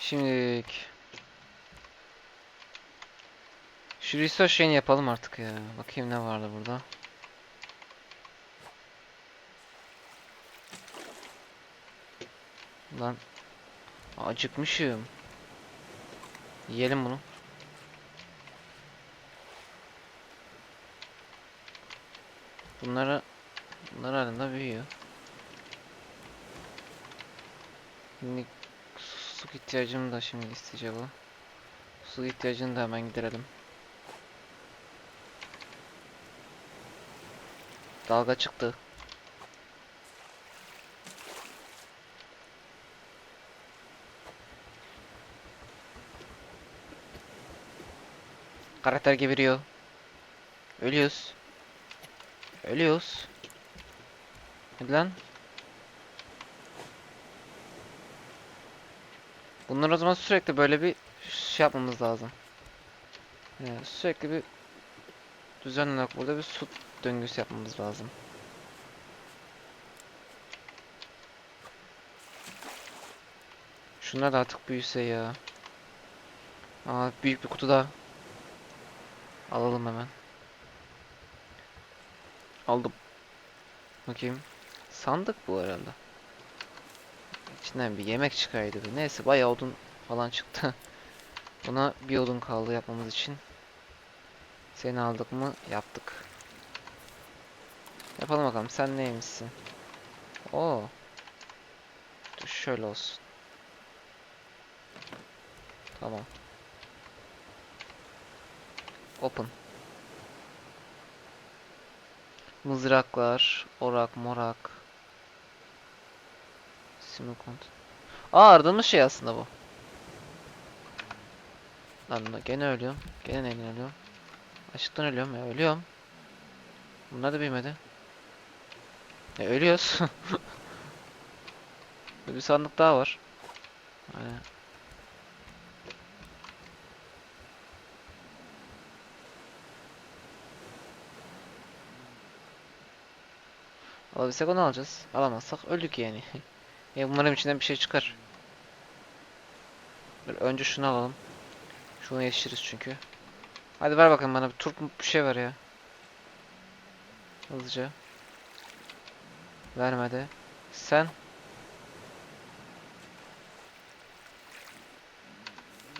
Şimdi şu research şeyini yapalım artık ya. Bakayım ne vardı burada. Lan acıkmışım. Yiyelim bunu. Bunlara bunlar halinde büyüyor. Şimdi su ihtiyacım da şimdi isteyecek o. Su ihtiyacını da hemen giderelim. Dalga çıktı. Karakter geberiyor. Ölüyoruz. Ölüyoruz. Hadi lan. Bunlar o zaman sürekli böyle bir şey yapmamız lazım. Yani sürekli bir düzenli olarak burada bir su döngüsü yapmamız lazım. Şunlar da artık büyüse ya. Aa büyük bir kutu daha. Alalım hemen. Aldım. Bakayım. Sandık bu herhalde. İçinden bir yemek çıkaydı. bu. Neyse bayağı odun falan çıktı. Buna bir odun kaldı yapmamız için. Seni aldık mı? Yaptık. Yapalım bakalım. Sen neymişsin? Oo. Dur şöyle olsun. Tamam. Open. Mızraklar, orak, morak. Simulkont. Aa aradığımız şey aslında bu. Lan gene ölüyorum. Gene neyden ölüyorum? Açlıktan ölüyorum ya ölüyorum. Bunlar da büyümedi. E ölüyoruz. bir sandık daha var. Hani Alabilsek onu alacağız. Alamazsak öldük yani. ya umarım içinden bir şey çıkar. Dur, önce şunu alalım. Şunu yetiştiririz çünkü. Hadi ver bakalım bana bir turp bir şey ver ya. Hızlıca. Vermedi. Sen.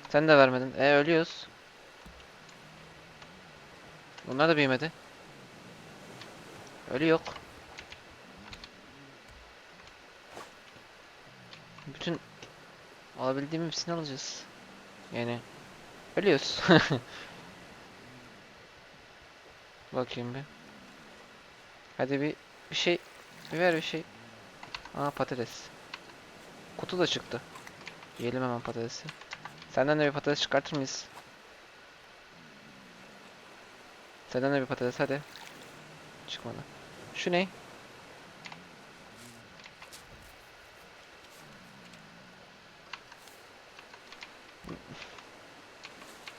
Sen de vermedin. E ölüyoruz. Bunlar da büyümedi. Ölü yok. Bütün alabildiğim hepsini alacağız. Yani ölüyoruz. Bakayım bir. Hadi bir bir şey bir ver bir şey. Aa patates. Kutu da çıktı. Yiyelim hemen patatesi. Senden de bir patates çıkartır mıyız? Senden de bir patates hadi. Çıkmadı. Şu ne?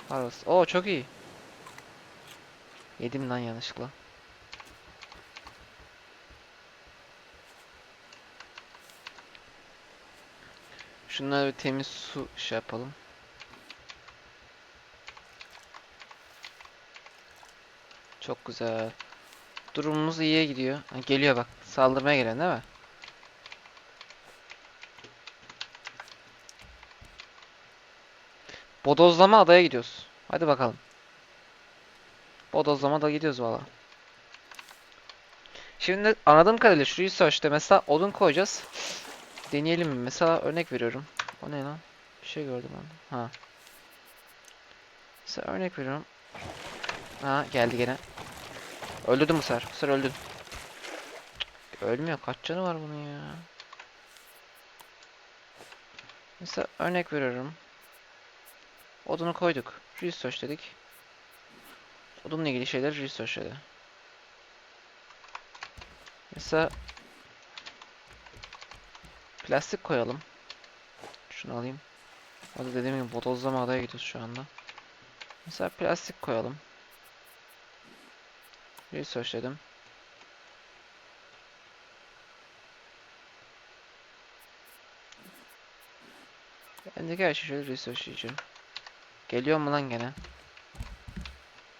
Harvest. Oo çok iyi. Yedim lan yanlışlıkla. Şunlara bir temiz su şey yapalım. Çok güzel. Durumumuz iyiye gidiyor. Geliyor bak. Saldırmaya gelen değil mi? Bodozlama adaya gidiyoruz. Hadi bakalım. Bodozlama da gidiyoruz valla. Şimdi anladığım kadarıyla şu research'te mesela odun koyacağız. Deneyelim mi? Mesela örnek veriyorum. O ne lan? Bir şey gördüm ben. Ha. Mesela örnek veriyorum. Ha geldi gene. Öldürdüm bu sefer. Bu sefer öldün. Ölmüyor. Kaç canı var bunun ya? Mesela örnek veriyorum. Odunu koyduk. Research dedik. Odunla ilgili şeyler research dedi. Mesela plastik koyalım. Şunu alayım. Hadi dediğim gibi bodozlama adaya gidiyoruz şu anda. Mesela plastik koyalım. Research dedim. Bendeki her şey şöyle researchlayacağım. Geliyor mu lan gene?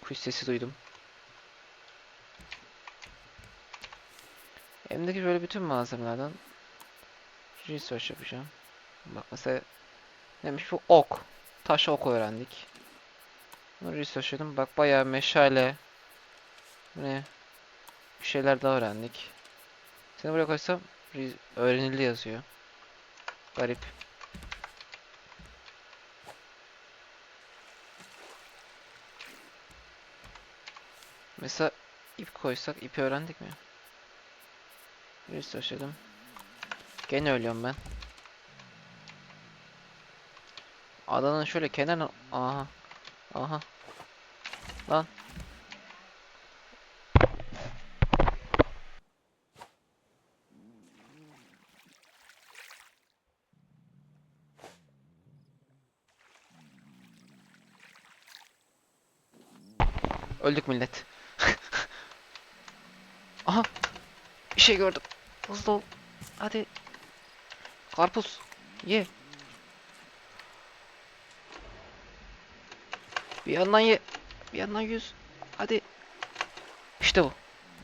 Kuş sesi duydum. Elimdeki böyle bütün malzemelerden research yapacağım. Bak mesela neymiş bu ok. Taş ok öğrendik. Bunu researchledim. Bak bayağı meşale. Ne? Bir şeyler daha öğrendik. Seni buraya koysam re- öğrenildi yazıyor. Garip. Mesela ip koysak ipi öğrendik mi? Researchledim. Gene ölüyorum ben. Adanın şöyle kenarına... Aha. Aha. Lan. Öldük millet. Aha. Bir şey gördüm. Hızlı ol. Hadi. Karpuz. Ye. Bir yandan ye. Bir yandan yüz. Hadi. İşte bu.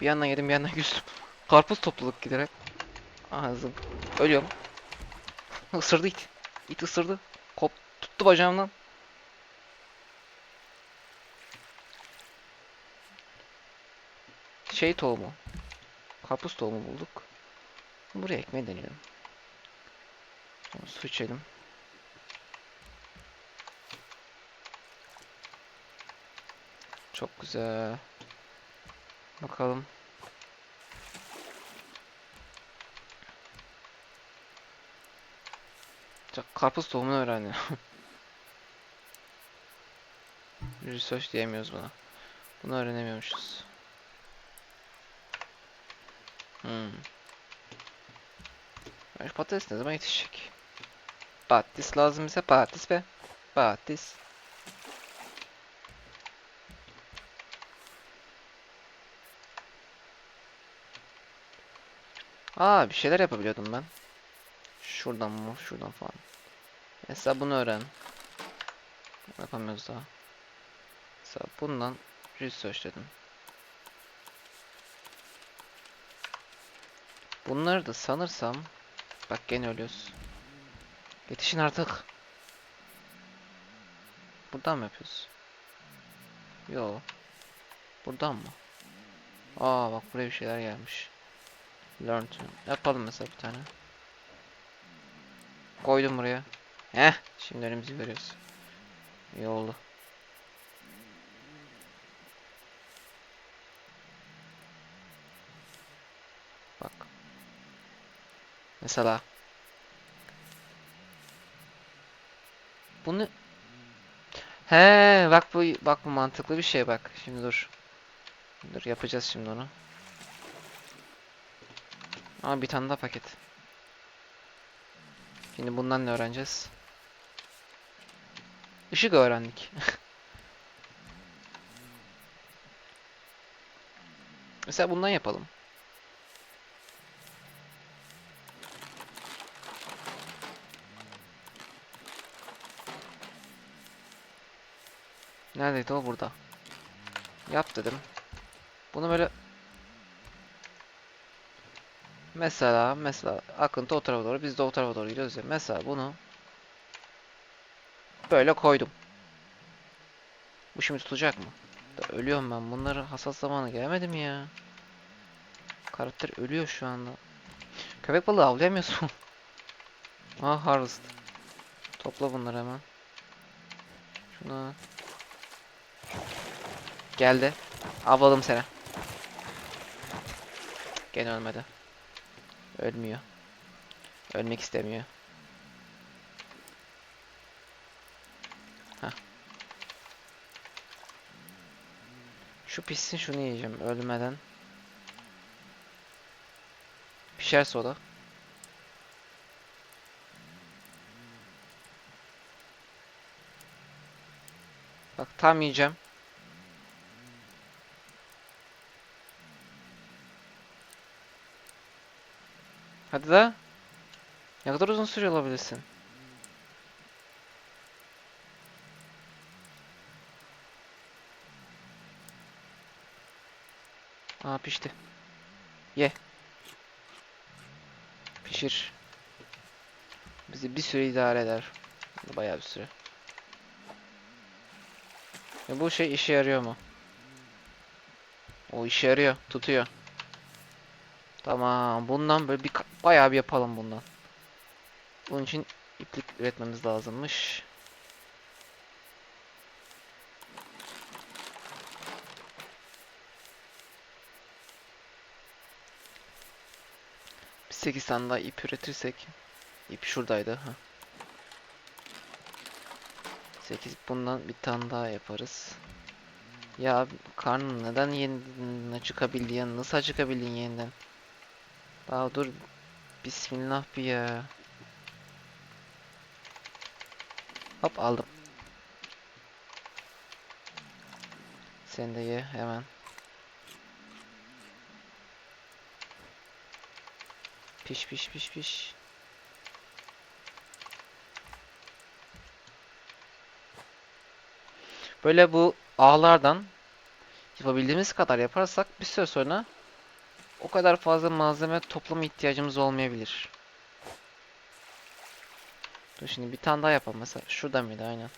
Bir yandan yedim bir yandan yüzdüm. Karpuz topladık giderek. Hızlı. Ölüyorum. Isırdı it. İt ısırdı. Kop tuttu bacağımdan. Şey tohumu. Karpuz tohumu bulduk. Buraya ekmeği deneyelim. Su içelim. Çok güzel. Bakalım. Çok karpuz tohumunu öğrendim. Research diyemiyoruz buna. Bunu öğrenemiyormuşuz. Hmm. Şu patates ne zaman yetişecek? Patates lazım ise patates be. Patates. Aa bir şeyler yapabiliyordum ben. Şuradan mı? Şuradan falan. Mesela bunu öğren. Yapamıyoruz daha. Mesela bundan research dedim. Bunları da sanırsam bak gene ölüyoruz. Yetişin artık. Buradan mı yapıyoruz? Yo. Buradan mı? Aa bak buraya bir şeyler gelmiş. Learn to. Yapalım mesela bir tane. Koydum buraya. Heh. Şimdi önümüzü görüyoruz. İyi oldu. Mesela. Bunu He, bak bu bak bu mantıklı bir şey bak. Şimdi dur. Dur yapacağız şimdi onu. Ama bir tane daha paket. Şimdi bundan ne öğreneceğiz? Işık öğrendik. Mesela bundan yapalım. Neredeydi o burada? Yap dedim. Bunu böyle Mesela mesela akıntı o tarafa doğru biz de o tarafa doğru gidiyoruz ya. Mesela bunu böyle koydum. Bu şimdi tutacak mı? Ölüyorum ben. Bunları hassas zamanı gelmedi mi ya? Karakter ölüyor şu anda. Köpek balığı avlayamıyorsun. ah harvest. Topla bunları hemen. Şuna. Geldi. Avladım seni. Gene ölmedi. Ölmüyor. Ölmek istemiyor. Heh. Şu pissin şunu yiyeceğim ölmeden. Pişerse o da. Bak tam yiyeceğim. Hadi da. Ne kadar uzun süre olabilirsin? Aa pişti. Ye. Pişir. Bizi bir süre idare eder. Bayağı bir süre. Ya bu şey işe yarıyor mu? O işe yarıyor. Tutuyor. Tamam. Bundan böyle bir bayağı bir yapalım bundan. Bunun için iplik üretmemiz lazımmış. Bir 8 tane daha ip üretirsek. İp şuradaydı. Ha. 8 bundan bir tane daha yaparız. Ya karnın neden yeniden çıkabildi ya? Nasıl çıkabildin yeniden? Daha dur. Bismillah bir ya. Hop aldım. Sen de ye hemen. Piş piş piş piş. Böyle bu ağlardan yapabildiğimiz kadar yaparsak bir süre sonra o kadar fazla malzeme toplama ihtiyacımız olmayabilir. Dur şimdi bir tane daha yapalım mesela. Şurada mıydı aynen.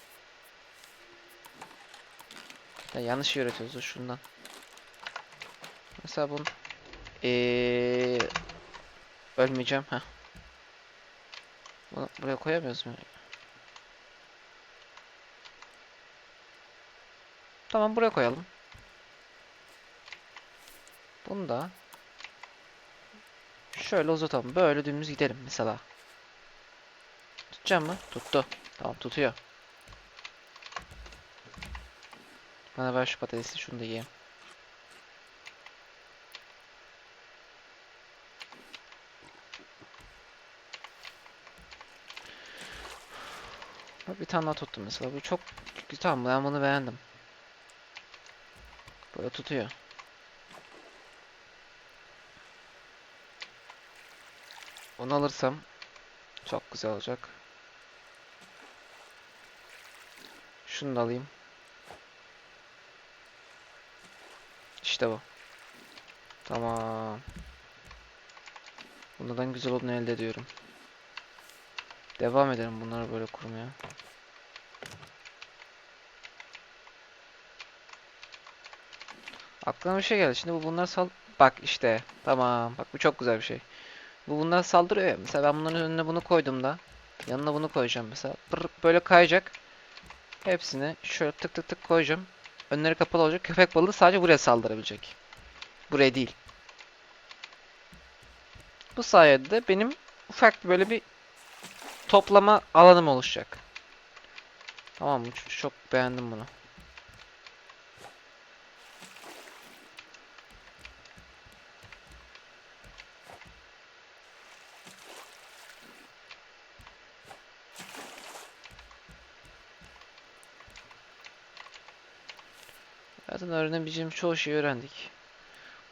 Ya yanlış üretiyoruz dur şundan. Mesela bunun ee, ölmeyeceğim ha. Bunu buraya koyamıyoruz mu? Tamam buraya koyalım. Bunu da şöyle uzatalım. Böyle dümdüz gidelim mesela. Tutacağım mı? Tuttu. Tamam tutuyor. Bana ver şu patatesi şunu da yiyeyim. Bir tane daha tuttum mesela. Bu çok güzel. Ben bunu beğendim. Böyle tutuyor. Onu alırsam çok güzel olacak. Şunu da alayım. İşte bu. Tamam. Bundan güzel olduğunu elde ediyorum. Devam edelim bunları böyle kurmaya. Aklıma bir şey geldi. Şimdi bu bunlar sal... Bak işte. Tamam. Bak bu çok güzel bir şey. Bu bunlar saldırıyor ya. Mesela ben bunların önüne bunu koyduğumda yanına bunu koyacağım mesela. Böyle kayacak. Hepsini şöyle tık tık tık koyacağım. Önleri kapalı olacak. Köpek balığı sadece buraya saldırabilecek. Buraya değil. Bu sayede de benim ufak böyle bir toplama alanım oluşacak. Tamam mı? Çok beğendim bunu. Zaten öğrenebileceğimiz çoğu şeyi öğrendik.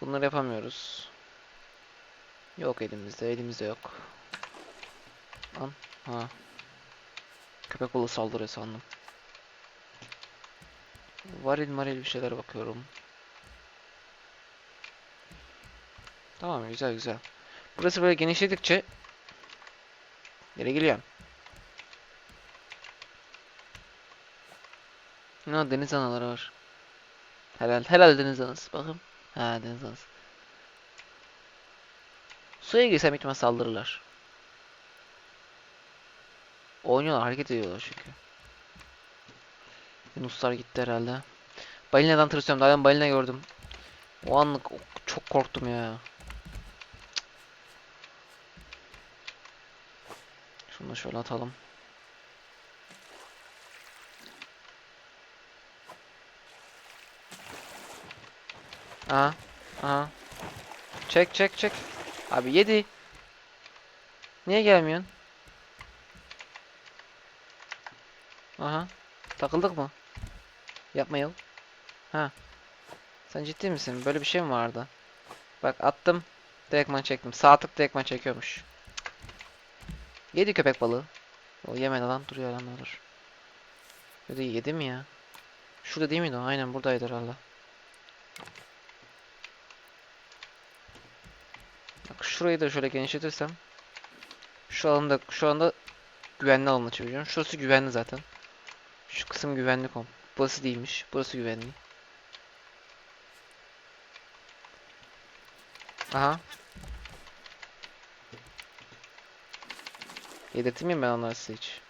Bunları yapamıyoruz. Yok elimizde, elimizde yok. Lan, ha. Köpek balığı saldırıyor sandım. Varil maril bir şeyler bakıyorum. Tamam güzel güzel. Burası böyle genişledikçe Nereye geliyorum? Ne deniz anaları var. Helal, helal deniz anası. Bakın. Ha deniz anası. Suya girsem ihtimal saldırırlar. Oynuyorlar, hareket ediyorlar çünkü. Yunuslar gitti herhalde. Balina'dan tırsıyorum. Daha ben balina gördüm. O anlık çok korktum ya. Şunu da şöyle atalım. Aha. Aha. Çek çek çek. Abi yedi. Niye gelmiyorsun? Aha. Takıldık mı? Yapmayalım. Ha. Sen ciddi misin? Böyle bir şey mi vardı? Bak attım. Direktman çektim. Sağ tık direktman çekiyormuş. Yedi köpek balığı. O yemedi lan. Duruyor lan olur. Yedi, yedi mi ya? Şurada değil miydi o? Aynen buradaydı herhalde. Şurayı da şöyle genişletirsem şu alanda şu anda güvenli alana çeviriyorum. Şurası güvenli zaten. Şu kısım güvenli kom. Burası değilmiş. Burası güvenli. Aha. Yedirttim mi ben onları size hiç?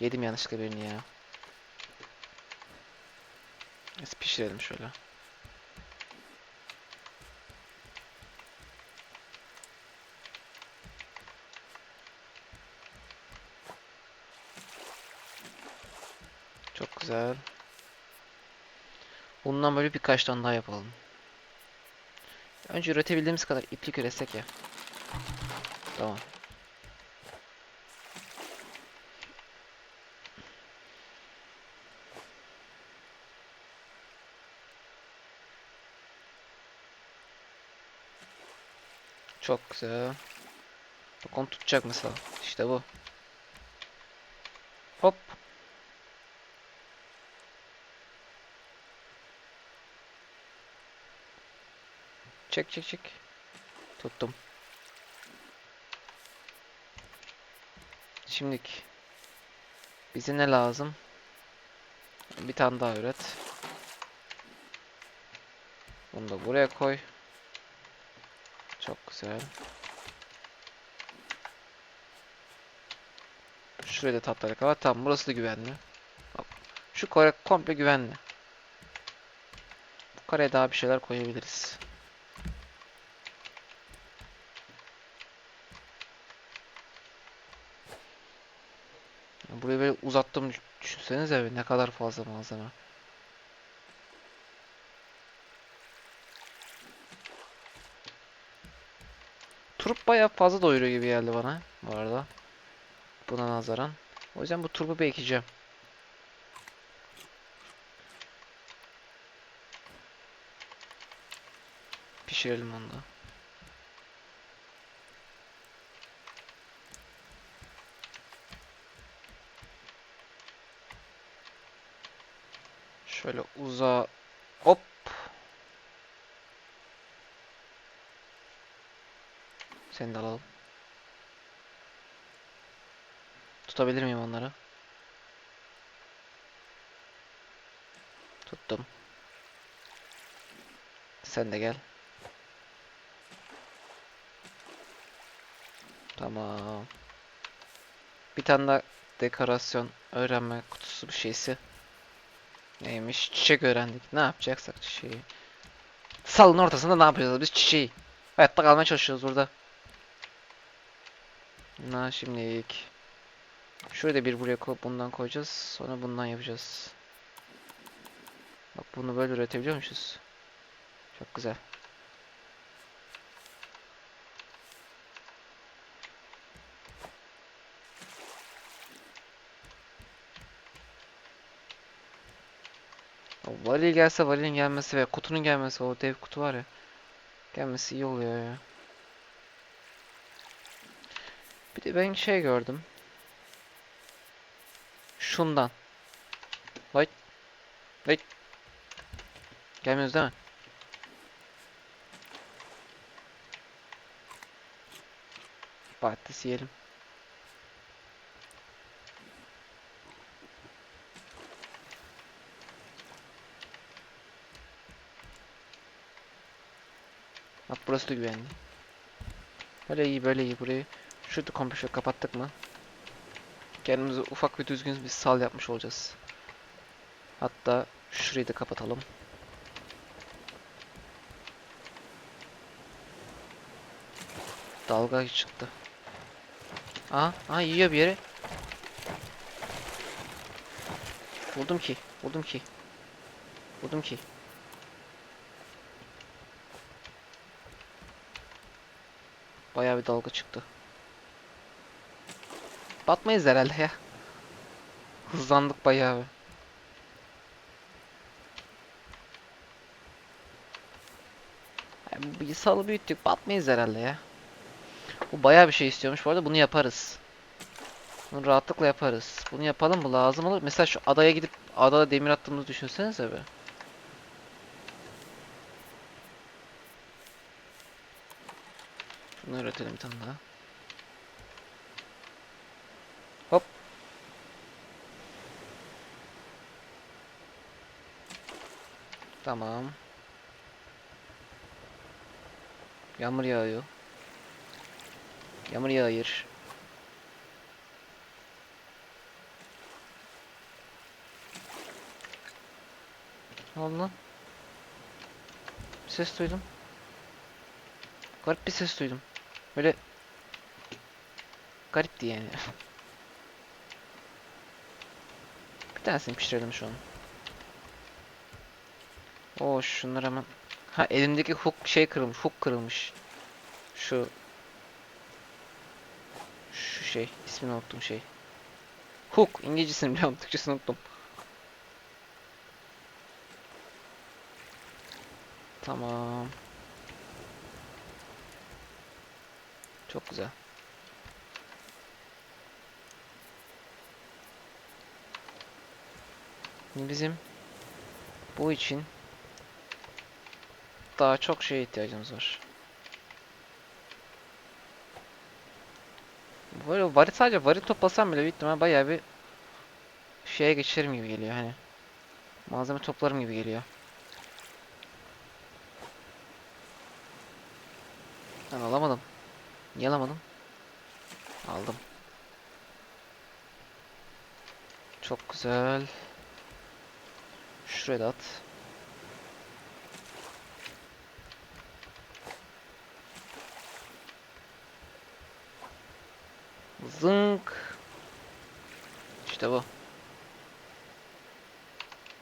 Yedim yanlışlıkla birini ya. Biz pişirelim şöyle. Çok güzel. Bundan böyle birkaç tane daha yapalım. Önce üretebildiğimiz kadar iplik üretsek ya. Tamam. Çok güzel. Bak onu tutacak mesela. İşte bu. Hop. Çek çek çek. Tuttum. Şimdilik bize ne lazım? Bir tane daha üret. Bunu da buraya koy. Çok güzel. Şuraya da tatlı var. Tamam burası da güvenli. Şu kare komple güvenli. Bu kareye daha bir şeyler koyabiliriz. Ya Burayı böyle uzattım düş- düşünsenize ne kadar fazla malzeme. Turp bayağı fazla doyuruyor gibi geldi bana bu arada. Buna nazaran. O yüzden bu turbu bir. Pişirelim onu da. Şöyle uza hop. Seni de alalım. Tutabilir miyim onları? Tuttum. Sen de gel. Tamam. Bir tane daha dekorasyon öğrenme kutusu bir şeysi. Neymiş? Çiçek öğrendik. Ne yapacaksak çiçeği. Salın ortasında ne yapıyoruz biz çiçeği? Hayatta kalmaya çalışıyoruz burada. Na şimdilik. Şuraya da bir buraya koyup bundan koyacağız. Sonra bundan yapacağız. Bak bunu böyle üretebiliyormuşuz. Çok güzel. O varil gelse varilin gelmesi ve kutunun gelmesi o dev kutu var ya. Gelmesi iyi oluyor ya. Bir de ben şey gördüm. Şundan. Vay. Vay. Gelmiyoruz değil mi? Patates yiyelim. Burası da güvenli. Böyle iyi böyle iyi burayı. Şurada komple kapattık mı? Kendimize ufak bir düzgün bir sal yapmış olacağız. Hatta şurayı da kapatalım. Dalga çıktı. Aha, aha yiyor bir yere. Buldum ki, buldum ki. Buldum ki. Bayağı bir dalga çıktı. Batmayız herhalde ya. Hızlandık bayağı bir. Yani salı büyüttük batmayız herhalde ya. Bu bayağı bir şey istiyormuş bu arada bunu yaparız. Bunu rahatlıkla yaparız. Bunu yapalım mı lazım olur. Mesela şu adaya gidip adada demir attığımızı düşünsenize be. Şunu üretelim bir tane daha. Hop. Tamam. Yağmur yağıyor. Yağmur yağıyor. Ne oldu lan? Ses duydum. Garip bir ses duydum. Böyle garipti yani. bir tanesini pişirelim şu an. Oo şunlar hemen. Ha elimdeki hook şey kırılmış. Hook kırılmış. Şu şu şey ismini unuttum şey. Hook İngilizcesini biliyorum Türkçesini unuttum. Tamam. Çok güzel. Bizim bu için daha çok şeye ihtiyacımız var. Böyle varil sadece varil toplasam bile büyük ihtimal bayağı bir şeye geçerim gibi geliyor hani. Malzeme toplarım gibi geliyor. Ben alamadım. Niye alamadım? Aldım. Çok güzel. Şuraya da at. Zınk. İşte bu.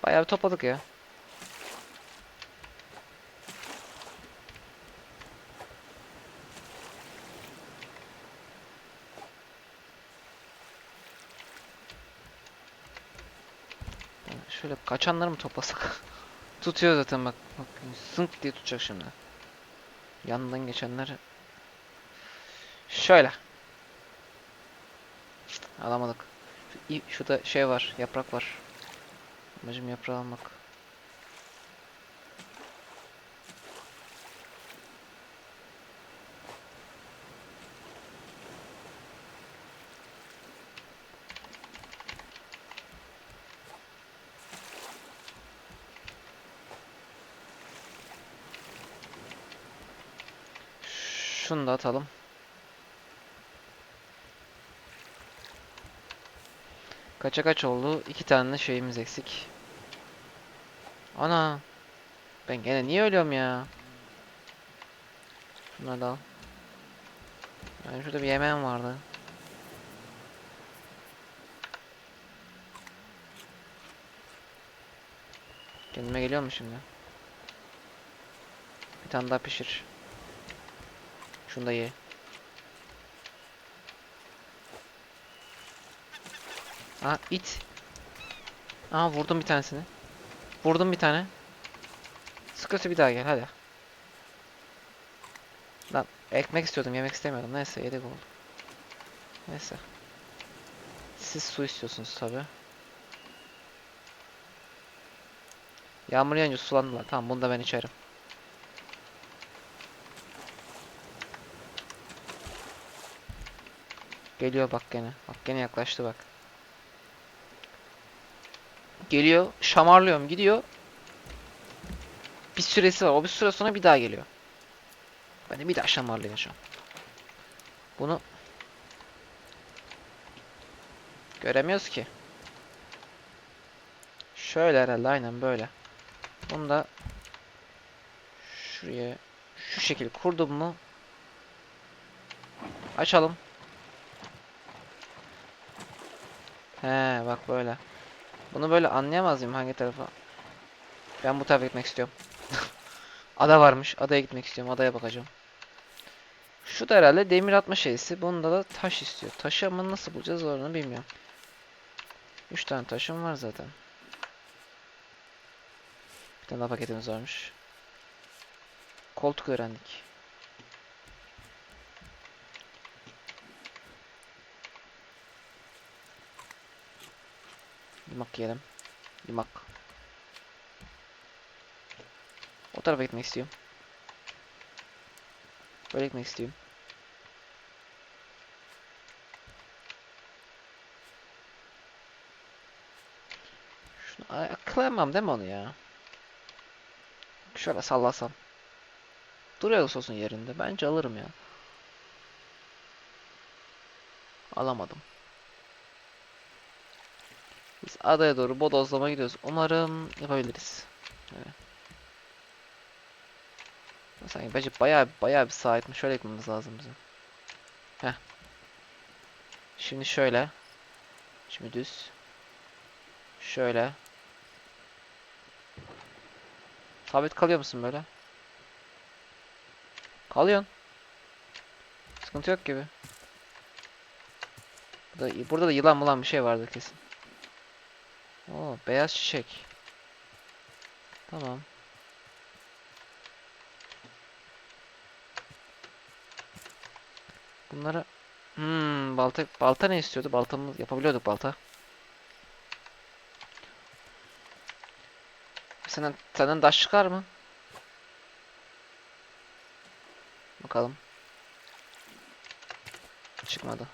Bayağı bir topladık ya. Yani Şöyle kaçanları mı toplasak? Tutuyor zaten bak. Bak zınk diye tutacak şimdi. Yanından geçenler. Şöyle. Alamadık. Şurada şey var, yaprak var. Amacım yaprağı almak. Şunu da atalım. Kaça kaç oldu? İki tane şeyimiz eksik. Ana. Ben gene niye ölüyorum ya? Şunları da al. Yani şurada bir yemeğim vardı. Kendime geliyor mu şimdi? Bir tane daha pişir. Şunu da ye. Aa it. Aa vurdum bir tanesini. Vurdum bir tane. Sıkıyorsa bir daha gel hadi. Lan ekmek istiyordum yemek istemiyordum. Neyse yedek oldu. Neyse. Siz su istiyorsunuz tabi. Yağmur yağınca sulandılar. Tamam bunu da ben içerim. Geliyor bak gene. Bak gene yaklaştı bak. Geliyor. Şamarlıyorum gidiyor. Bir süresi var. O bir süre sonra bir daha geliyor. Ben de bir daha şamarlayacağım. Bunu göremiyoruz ki. Şöyle herhalde aynen böyle. Bunu da şuraya şu şekilde kurdum mu açalım. He bak böyle. Bunu böyle anlayamaz mıyım hangi tarafa? Ben bu tarafa gitmek istiyorum. Ada varmış. Adaya gitmek istiyorum. Adaya bakacağım. Şu da herhalde demir atma şeysi. Bunda da taş istiyor. Taşı ama nasıl bulacağız onu bilmiyorum. 3 tane taşım var zaten. Bir tane daha paketimiz varmış. Koltuk öğrendik. Yumak yiyelim. Yumak. O tarafa gitmek istiyorum. Böyle gitmek istiyorum. Şunu akılayamam değil mi onu ya? Şöyle sallasam. Duruyor sosun yerinde. Bence alırım ya. Alamadım. Biz adaya doğru bodozlama gidiyoruz. Umarım yapabiliriz. Evet. Sanki bence bayağı bayağı bir sağ etmiş. Şöyle yapmamız lazım bizim. Heh. Şimdi şöyle. Şimdi düz. Şöyle. Sabit kalıyor musun böyle? Kalıyorsun. Sıkıntı yok gibi. Burada, burada da yılan mulan bir şey vardı kesin. Oo, beyaz çiçek. Tamam. Bunlara hmm, balta balta ne istiyordu? Baltamız yapabiliyorduk balta. Senden senden taş çıkar mı? Bakalım. Çıkmadı.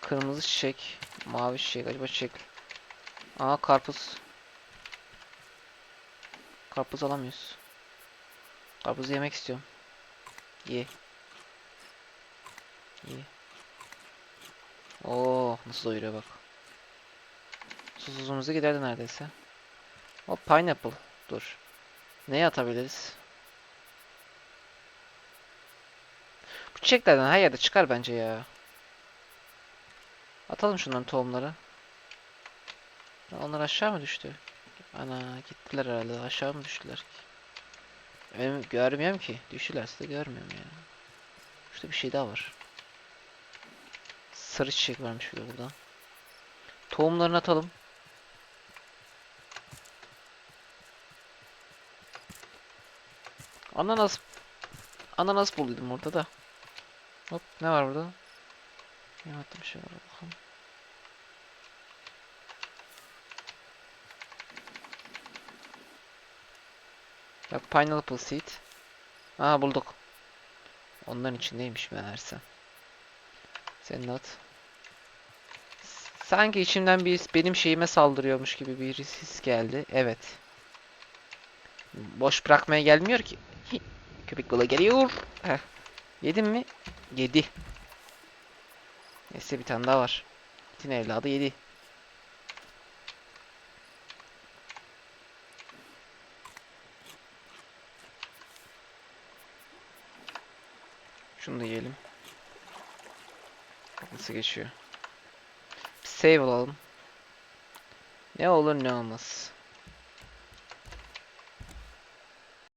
Kırmızı çiçek, mavi çiçek, acaba çiçek. Aa karpuz. Karpuz alamıyoruz. Karpuzu yemek istiyorum. Ye. Ye. Oo, nasıl doyuruyor bak. Susuzluğumuzu giderdi neredeyse. O pineapple. Dur. Neye atabiliriz? Bu çiçeklerden her yerde çıkar bence ya. Atalım şunların tohumları. Onlar aşağı mı düştü? Ana gittiler herhalde. Aşağı mı düştüler? Benim görmüyorum ki. Düştülerse de görmüyorum ya. Şurada bir şey daha var. Sarı çiçek varmış bir burada. Tohumlarını atalım. Ananas Ananas bulduydum orada da. Hop ne var burada? Ne attım şey var bakalım. Bak pineapple seed. Aa bulduk. Onların içindeymiş meğerse. Senin at. Sanki içimden bir benim şeyime saldırıyormuş gibi bir his geldi. Evet. Boş bırakmaya gelmiyor ki. Köpek balığı geliyor. Heh. Yedin mi? Yedi. Neyse bir tane daha var. Bütün evladı yedi. Şunu da yiyelim. Nasıl geçiyor. Bir save alalım. Ne olur ne olmaz.